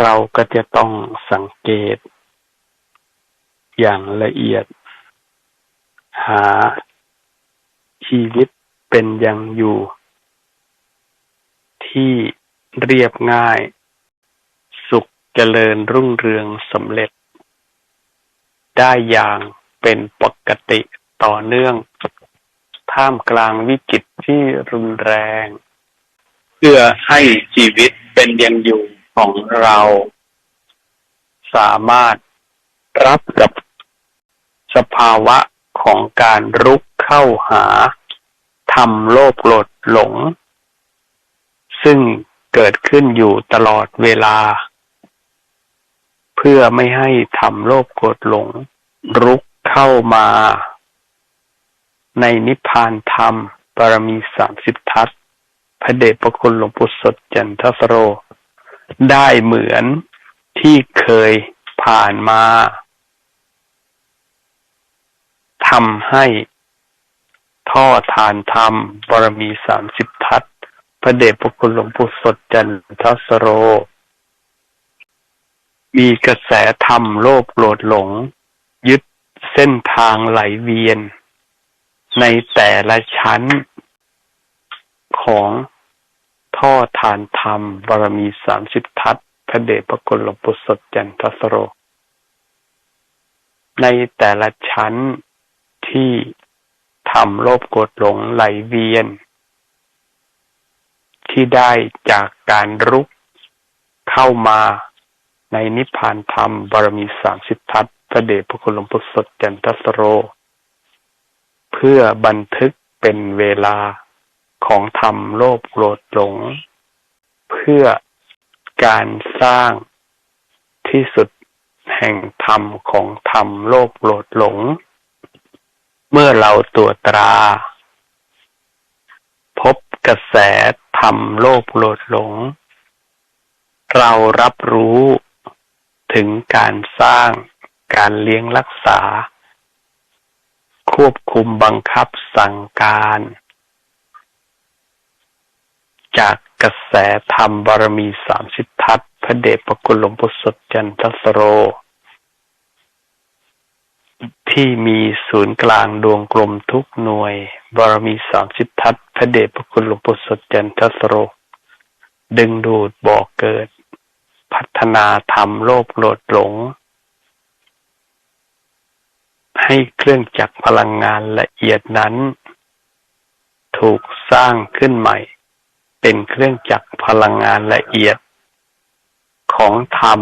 เราก็จะต้องสังเกต อย่างละเอียด หาชีวิตเป็นอย่างอยู่ ที่เรียบง่าย สุขเจริญรุ่งเรืองสำเร็จ ได้อย่างเป็นปกติต่อเนื่อง ท่ามกลางวิกฤตที่รุนแรง เพื่อให้ชีวิตเป็นอย่างอยู่ ของเรา สามารถรับกับสภาวะของการรุกเข้าหาทำโลภโกรธหลง ซึ่งเกิดขึ้นอยู่ตลอดเวลา เพื่อไม่ให้ทำโลภโกรธหลง รุกเข้ามา ในนิพพานธรรมบารมีสามสิบทัศพระเดชพระคุณหลวงปู่สดจันทสโร ได้เหมือนที่เคยผ่านมาทำให้ท่อทานธรรมบารมีสามสิบทัศพระเดชพระคุณหลวงปู่สดจันทสโร มีกระแสธรรมโลภโกรธหลง ยึดเส้นทางไหลเวียน ในแต่ละชั้นของ ทานธรรมบารมีสามสิบทัศพระเดชพระคุณหลวงปู่สดจันทสโร ในแต่ละชั้นที่ทำโลภโกรธหลงไหลเวียน ที่ได้จากการรุกเข้ามาในนิพพานธรรมบารมีสามสิบทัศพระเดชพระคุณหลวงปู่สดจันทสโร เพื่อบันทึกเป็นเวลาของธรรมโลภโกรธหลง เพื่อการสร้างที่สุดแห่งธรรมของธรรมโลภโกรธหลง เมื่อเราตัวตรา พบกระแสธรรมโลภโกรธหลง เรารับรู้ถึงการสร้างการเลี้ยงรักษา ควบคุมบังคับสั่งการ จาก กระแสธรรมบารมีสามสิบทัศพระเดชพระคุณหลวงปู่สดจันทสโร ที่มีศูนย์กลางดวงกลมทุกหน่วย บารมีสามสิบทัศพระเดชพระคุณหลวงปู่สดจันทสโร ดึงดูดบอกเกิด พัฒนาธรรมโลภโลดหลง ให้เครื่องจักรพลังงานละเอียดนั้น ถูกสร้างขึ้นใหม่ เป็นเครื่องจักรพลังงานละเอียดของธรรม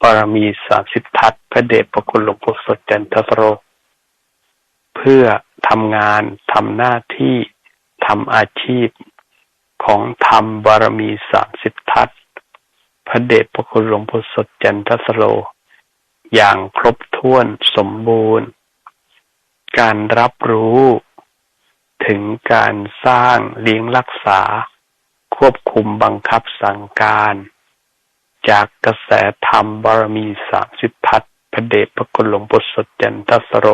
บารมีสามสิบทัศพระเดชพระคุณหลวงปู่สดจันทสโร เพื่อทำงานทำหน้าที่ทำอาชีพของธรรมบารมีสามสิบทัศพระเดชพระคุณหลวงปู่สดจันทสโร อย่างครบถ้วนสมบูรณ์ การรับรู้ ถึงการสร้างเลี้ยงรักษา ควบคุมบังคับสั่งการ จากกระแสธรรมบารมีสามสิบทัศพระเดชพระคุณหลวงปู่สดจันทสโร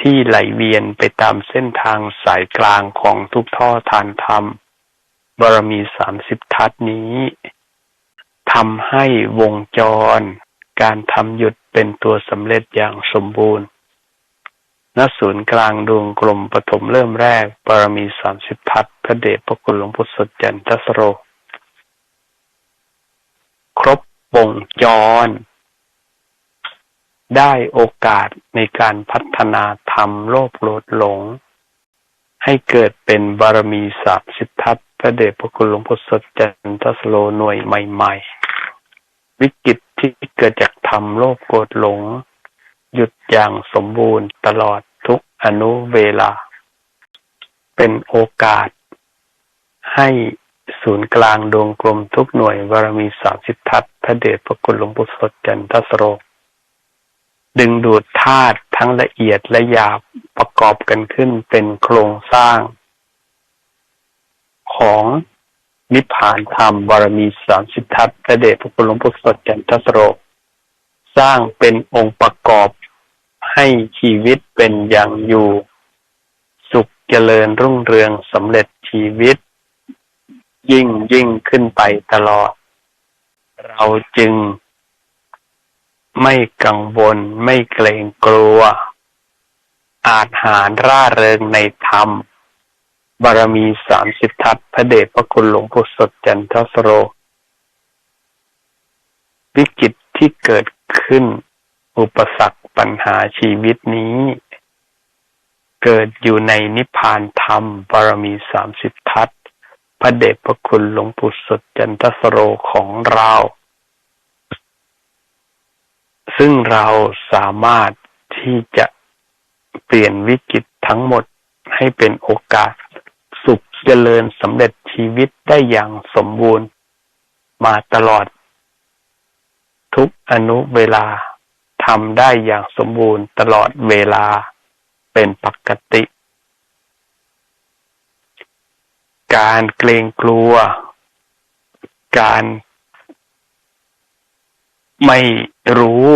ที่ไหลเวียนไปตามเส้นทางสายกลางของทุกท่อทานธรรม บารมีสามสิบทัศนี้ทำให้วงจร การทำหยุดเป็นตัวสำเร็จอย่างสมบูรณ์ ณศูนย์กลางดวงกลมปฐมเริ่มแรกบารมีสามสิบทัศพระเดชพระคุณหลวงปู่สดจันทสโร ครบวงจร ได้โอกาสในการพัฒนาธรรมโลภโลดหลง ให้เกิดเป็นบารมีสามสิบทัศพระเดชพระคุณหลวงพ่อสดจันทสโลหน่วยใหม่ ๆ วิกฤตที่เกิดจากธรรมโลภโกรธหลงหยุดอย่างสมบูรณ์ตลอด อนุเวลา เป็นโอกาส ให้ศูนย์กลางดวงกลมทุกหน่วยบารมีสามสิบทัศพระเดชพระคุณหลวงปู่สดจันทสโร ดึงดูดธาตุทั้งละเอียดและหยาบประกอบกันขึ้นเป็นโครงสร้าง ของนิพพานธรรมบารมีสามสิบทัศพระเดชพระคุณหลวงปู่สดจันทสโร สร้างเป็นองค์ประกอบ ให้ชีวิตเป็นอย่างอยู่ สุขเจริญรุ่งเรืองสำเร็จชีวิต ยิ่งยิ่งขึ้นไปตลอด เราจึงไม่กังวลไม่เกรงกลัว อาจหารร่าเริงในธรรม บารมีสามสิบทัศพระเดชพระคุณหลวงปู่สดจันทสโร วิกฤตที่เกิดขึ้น อุปสรรค ปัญหาชีวิตนี้ เกิดอยู่ในนิพพานธรรมบารมีสามสิบทัศพระเดชพระคุณหลวงปู่สดจันทสโรของเรา ซึ่งเราสามารถที่จะเปลี่ยนวิกฤตทั้งหมดให้เป็นโอกาสสุขเจริญสำเร็จชีวิตได้อย่างสมบูรณ์ มาตลอด ทุกอนุเวลา ทำได้อย่างสมบูรณ์ตลอดเวลาเป็นปกติ การเกรงกลัว การไม่รู้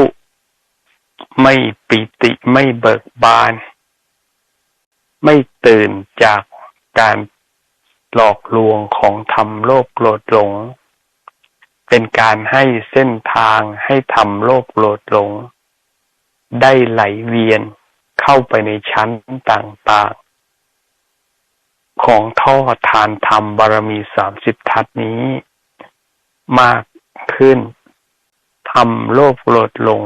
ไม่ปิติไม่เบิกบาน ไม่ตื่นจากการหลอกลวงของทำโลภโกรธหลง เป็นการให้เส้นทางให้ทำโลภโกรธหลง ได้ไหลเวียนเข้าไปในชั้นต่างๆ ของท่อทานธรรมบารมีสามสิบทัศนี้ มากขึ้นทำโลภโกรธหลง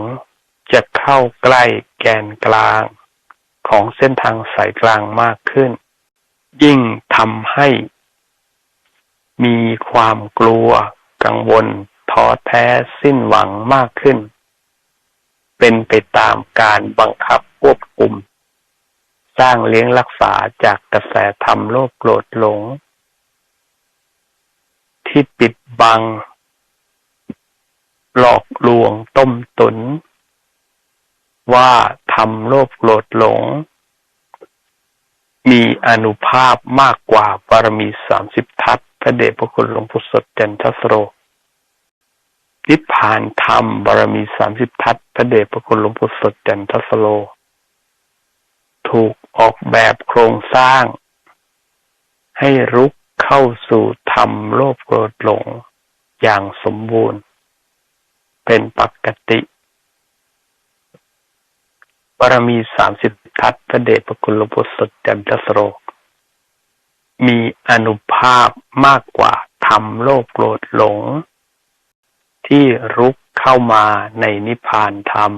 จะเข้าใกล้แกนกลางของเส้นทางสายกลางมากขึ้น ยิ่งทำให้ มีความกลัว กังวลท้อแท้สิ้นหวังมากขึ้น เป็นไปตามการบังคับควบคุม สร้างเลี้ยงรักษาจากกระแสธรรมโลภโกรธหลง ที่ปิดบัง หลอกลวงต้มตุน ว่าทำโลภโกรธหลง มีอนุภาพมากกว่าบารมีสามสิบทัศพระเดชพระคุณหลวงปู่สดจันทสโร นิพพานธรรมบารมีสามสิบทัศพระเดชพระคุณหลวงปู่สดจันทสโรถูกออกแบบโครงสร้าง ให้รุกเข้าสู่ธรรมโลภโกรธหลงอย่างสมบูรณ์ เป็นปกติบารมีสามสิบทัศพระเดชพระคุณหลวงปู่สดจันทสโรมีอนุภาพมากกว่าทำโลภโกรธหลง ที่รุกเข้ามาในนิพพานธรรม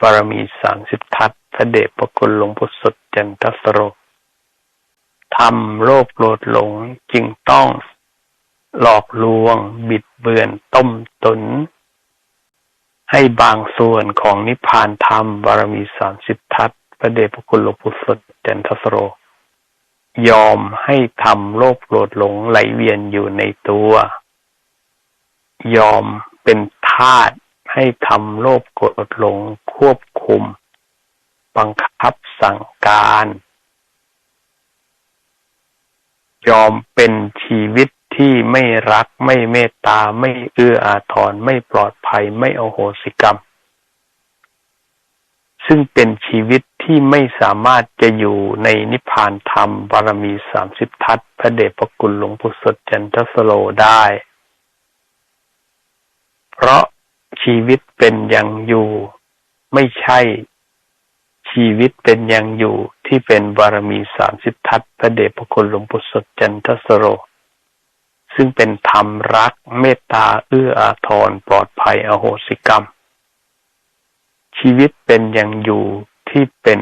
บารมีสามสิบทัศพระเดชพระคุณหลวงปู่สดจันทสโรทำโลภโกรธหลงจึงต้องหลอกลวง บิดเบือนต้มตุน ให้บางส่วนของนิพพานธรรมบารมีสามสิบทัศพระเดชพระคุณหลวงปู่สดจันทสโร ยอมให้ทำโลภโกรธหลงไหลเวียนอยู่ในตัว ยอมเป็นทาสให้ทำโลภโกรธหลงควบคุม บังคับสั่งการ ยอมเป็นชีวิตที่ไม่รักไม่เมตตาไม่เอื้ออาทรไม่ปลอดภัยไม่โอโหสิกรรม ซึ่งเป็นชีวิตที่ไม่สามารถจะอยู่ในนิพพานธรรมบารมีสามสิบทัศพระเดชพระคุณหลวงปู่สดจันทสโลได้ เพราะชีวิตเป็นอย่างอยู่ ไม่ใช่ ชีวิตเป็นอย่างอยู่ที่เป็นบารมีสามสิบทัศพระเดชพระคุณหลวงปู่สดจันทสโร ซึ่งเป็นธรรมรักเมตตาเอื้ออาทรปลอดภัยอโหสิกรรม ชีวิตเป็นอย่างอยู่ที่เป็น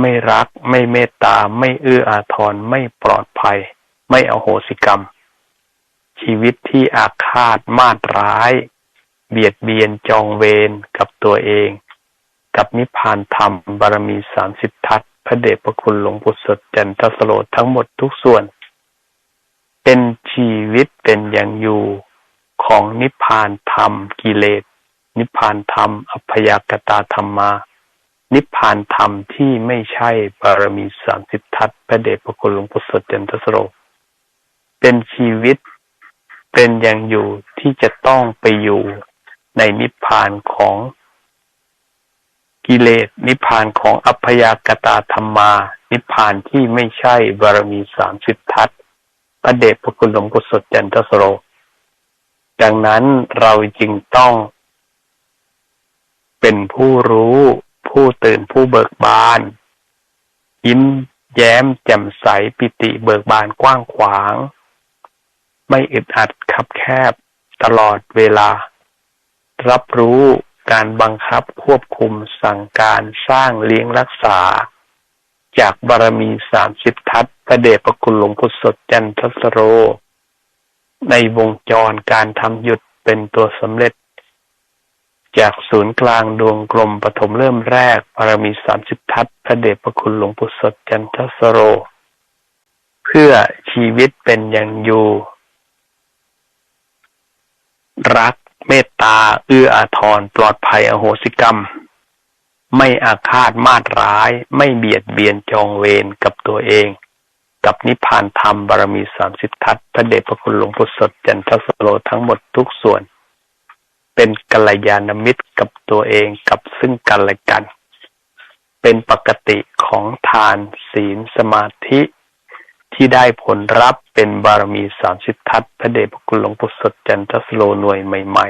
ไม่รัก ไม่เมตตา ไม่เอื้ออาทรไม่ปลอดภัย ไม่อโหสิกรรม ชีวิตที่อาฆาตมาดร้าย เบียดเบียนจองเวรกับตัวเอง กับนิพพานธรรมบารมีสามสิบทัศพระเดชพระคุณหลวงปู่สดจันทสโลทั้งหมดทุกส่วน เป็นชีวิตเป็นอย่างอยู่ของนิพพานธรรมกิเลส นิพพานธรรม อัพยากตาธรรมา นิพพานธรรมที่ไม่ใช่บารมีสามสิบทัศพระเดชพระคุณหลวงปู่สดเจนทสโรเป็นชีวิต เป็นอย่างอยู่ที่จะต้องไปอยู่ในนิพพานของกิเลสนิพพานของอัพยากตาธรรมา นิพพานที่ไม่ใช่บารมีสามสิบทัศพระเดชพระคุณหลวงปู่สดจันทสโร ดังนั้นเราจึงต้อง เป็นผู้รู้ผู้ตื่นผู้เบิกบาน ยิ้มแย้มแจ่มใสปิติเบิกบานกว้างขวาง ไม่อึดอัดคับแคบ ตลอดเวลา รับรู้การบังคับควบคุมสั่งการสร้างเลี้ยงรักษา จากบารมีสามสิบทัศพระเดชพระคุณหลวงพุทธสดจันทสโร ในวงจรการทำหยุดเป็นตัวสำเร็จ จากศูนย์กลางดวงกลมปฐมเริ่มแรกบารมีสามสิบทัศพระเดชพระคุณหลวงพุทธสดจันทสโร เพื่อชีวิตเป็นอย่างอยู่ รัก เมตตา เอื้ออาทร ปลอดภัยอโหสิกรรม ไม่อาฆาตมาดร้าย ไม่เบียดเบียนจองเวรกับตัวเอง กับนิพพานธรรมบารมีสามสิบทัศพระเดชพระคุณหลวงพุทธสดจันทสโลทั้งหมดทุกส่วน เป็นกัลยาณมิตรกับตัวเองกับซึ่งกันและกัน เป็นปกติของทานศีลสมาธิ ที่ได้ผลรับเป็นบารมีสามสิบทัศพระเดชพระคุณหลวงปู่สดจันทสโลหน่วยใหม่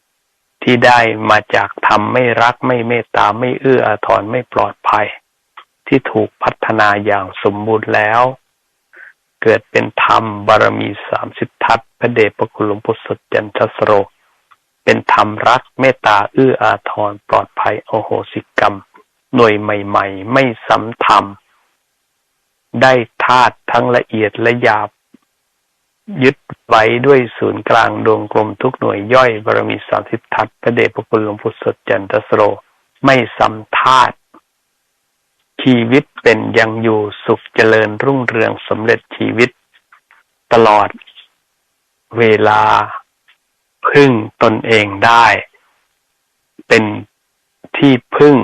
ๆ ที่ได้มาจากธรรมไม่รักไม่เมตตาไม่เอื้ออาทรไม่ปลอดภัย ที่ถูกพัฒนาอย่างสมบูรณ์แล้ว เกิดเป็นธรรมบารมีสามสิบทัศพระเดชพระคุณหลวงปู่สดจันทสโลเป็นธรรมรักเมตตาเอื้ออาทรปลอดภัยโอโหสิกรรม หน่วยใหม่ ๆ ไม่ซ้ำธรรมได้ ธาตุทั้งละเอียดและหยาบ ยึดไว้ด้วยศูนย์กลางดวงกลมทุกหน่วยย่อยบารมีสามสิบทัศพระเดชพระคุณหลวงพุทธสดจันทสโร ไม่ซ้ำธาตุชีวิตเป็นยังอยู่สุขเจริญรุ่งเรืองสำเร็จชีวิต ตลอดเวลา พึ่งตนเองได้ เป็นที่พึ่ง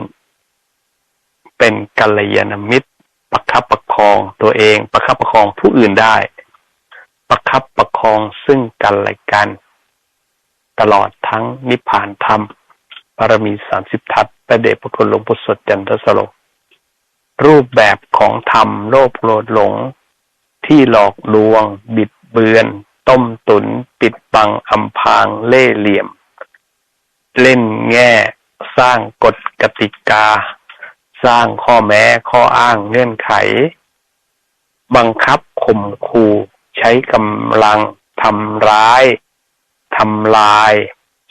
เป็นกัลยาณมิตร ประคับประคองตัวเอง ประคับประคองผู้อื่นได้ ประคับประคองซึ่งกันและกัน ตลอดทั้งนิพพานธรรมบารมีสามสิบทัศประเดชพระคุณหลวงพุทธสดจันทสโลรูปแบบของธรรมโลภโกรธหลง ที่หลอกลวง บิดเบือน ต้มตุน ปิดบังอำพางเล่เหลี่ยม เล่นแง่ สร้างกฎกติกา สร้างข้อแม้ข้ออ้างเงื่อนไข บังคับข่มขู่ใช้กำลังทำร้ายทำลาย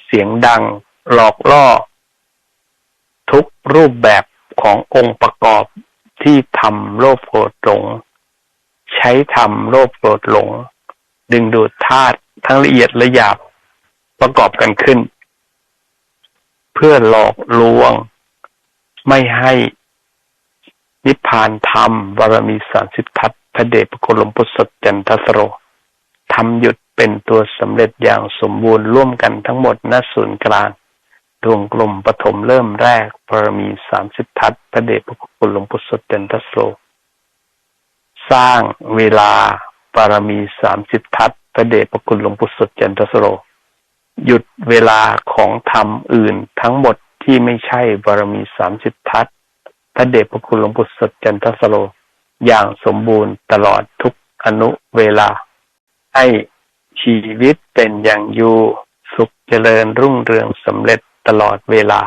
เสียงดัง หลอกล่อ ทุกรูปแบบขององค์ประกอบที่ทำโลภโกรธหลง ใช้ทำโลภโกรธหลง ดึงดูดธาตุทั้งละเอียดและหยาบประกอบกันขึ้น เพื่อหลอกลวง ไม่ให้ นิพพานธรรมบารมีสามสิบทัศพระเดชพระคุณหลวงพุทธสดจันทสโรทำหยุดเป็นตัวสำเร็จอย่างสมบูรณ์ร่วมกันทั้งหมดณศูนย์กลางดวงกลมปฐมเริ่มแรกบารมีสามสิบทัศพระเดชพระคุณหลวงพุทธสดจันทสโรสร้างเวลาบารมีสามสิบทัศพระเดชพระคุณหลวงพุทธสดจันทสโรหยุดเวลาของธรรมอื่นทั้งหมดที่ไม่ใช่บารมีสามสิบทัศ พระเดชพระคุณหลวงปู่สดจันทสโล อย่างสมบูรณ์ตลอดทุกอนุเวลา ให้ชีวิตเป็นอย่างอยู่สุขเจริญรุ่งเรืองสำเร็จตลอดเวลา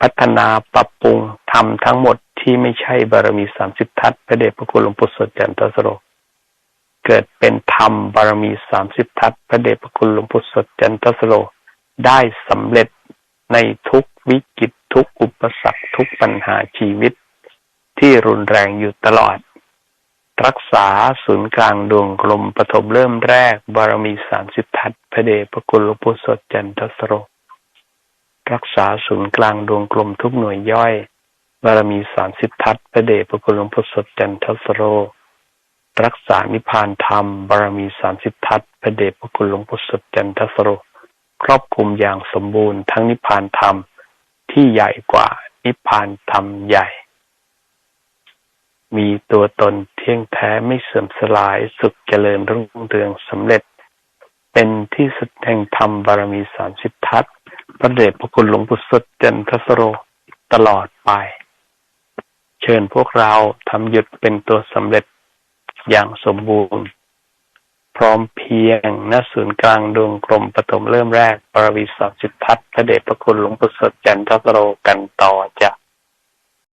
พัฒนาปรับปรุงทำทั้งหมดที่ไม่ใช่บารมีสามสิบทัศพระเดชพระคุณหลวงปู่สดจันทสโลเกิดเป็นธรรมบารมีสามสิบทัศพระเดชพระคุณหลวงปู่สดจันทสโล ได้สำเร็จในทุกวิกฤต ทุกอุปสรรคทุกปัญหาชีวิต ที่รุนแรงอยู่ตลอด รักษาศูนย์กลางดวงกลมปฐมเริ่มแรก บารมีสามสิบทัศพระเดชพระคุลวงปู่สดจันทสโรรักษาศูนย์กลางดวงกลมทุกหน่วยย่อย บารมีสามสิบทัศพระเดชพระคุลวงปู่สดจันทสโรรักษานิพพานธรรม บารมีสามสิบทัศพระเดชพระคุณหลวงปู่สดจันทสโรครอบคลุมอย่างสมบูรณ์ทั้งนิพพานธรรม ที่ใหญ่กว่า นิพพานธรรมใหญ่ มีตัวตนเที่ยงแท้ไม่เสื่อมสลายสุขเจริญรุ่งเรืองสำเร็จ เป็นที่สุดแห่งธรรมบารมีสามสิบทัศพระเดชพระคุณหลวงปู่สดจันทสโรตลอดไป เชิญพวกเราทำหยุดเป็นตัวสำเร็จอย่างสมบูรณ์ พร้อมเพียงณศูนย์กลางดวงกลมปฐมเริ่มแรก ปรวีสามสิบทัศน์พระเดชพระคุณหลวงปู่สดจันทบโรกันต่อจ้ะ